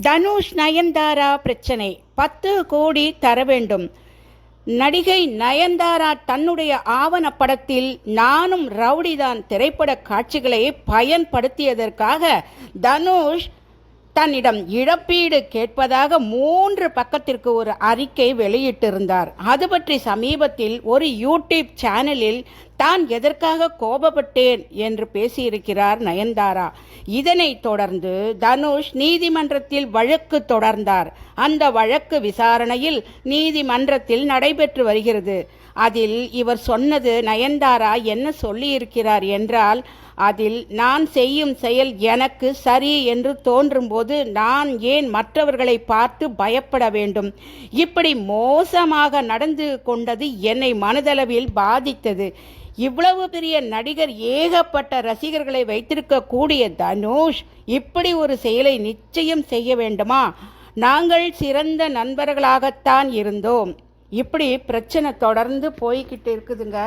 தனுஷ் நயன்தாரா பிரச்சனை. பத்து கோடி தர வேண்டும். நடிகை நயன்தாரா தன்னுடைய ஆவணப்படத்தில் நானும் ரவுடிதான் திரைப்பட காட்சிகளை பயன்படுத்தியதற்காக தனுஷ் தன்னிடம் இழப்பீடு கேட்பதாக மூன்று பக்கத்திற்கு ஒரு அறிக்கை வெளியிட்டிருந்தார். அது பற்றி சமீபத்தில் ஒரு யூடியூப் சேனலில் தான் எதற்காக கோபப்பட்டேன் என்று பேசியிருக்கிறார் நயன்தாரா. இதனைத் தொடர்ந்து தனுஷ் நீதிமன்றத்தில் வழக்கு தொடர்ந்தார். அந்த வழக்கு விசாரணையில் நீதிமன்றத்தில் நடைபெற்று வருகிறது. அதில் இவர் சொன்னது நயன்தாரா என்ன சொல்லியிருக்கிறார் என்றால் அதில் நான் செய்யும் செயல் எனக்கு சரி என்று தோன்றும்போது நான் ஏன் மற்றவர்களை பார்த்து பயப்பட வேண்டும்? இப்படி மோசமாக நடந்து கொண்டது என்னை மனதளவில் பாதித்தது. இவ்வளவு பெரிய நடிகர் ஏகப்பட்ட ரசிகர்களை வைத்திருக்கக்கூடிய தனுஷ் இப்படி ஒரு செயலை நிச்சயம் செய்ய வேண்டுமா? நாங்கள் சிறந்த நண்பர்களாகத்தான் இருந்தோம். இப்படி பிரச்சனை தொடர்ந்து போய்கிட்டு இருக்குதுங்க.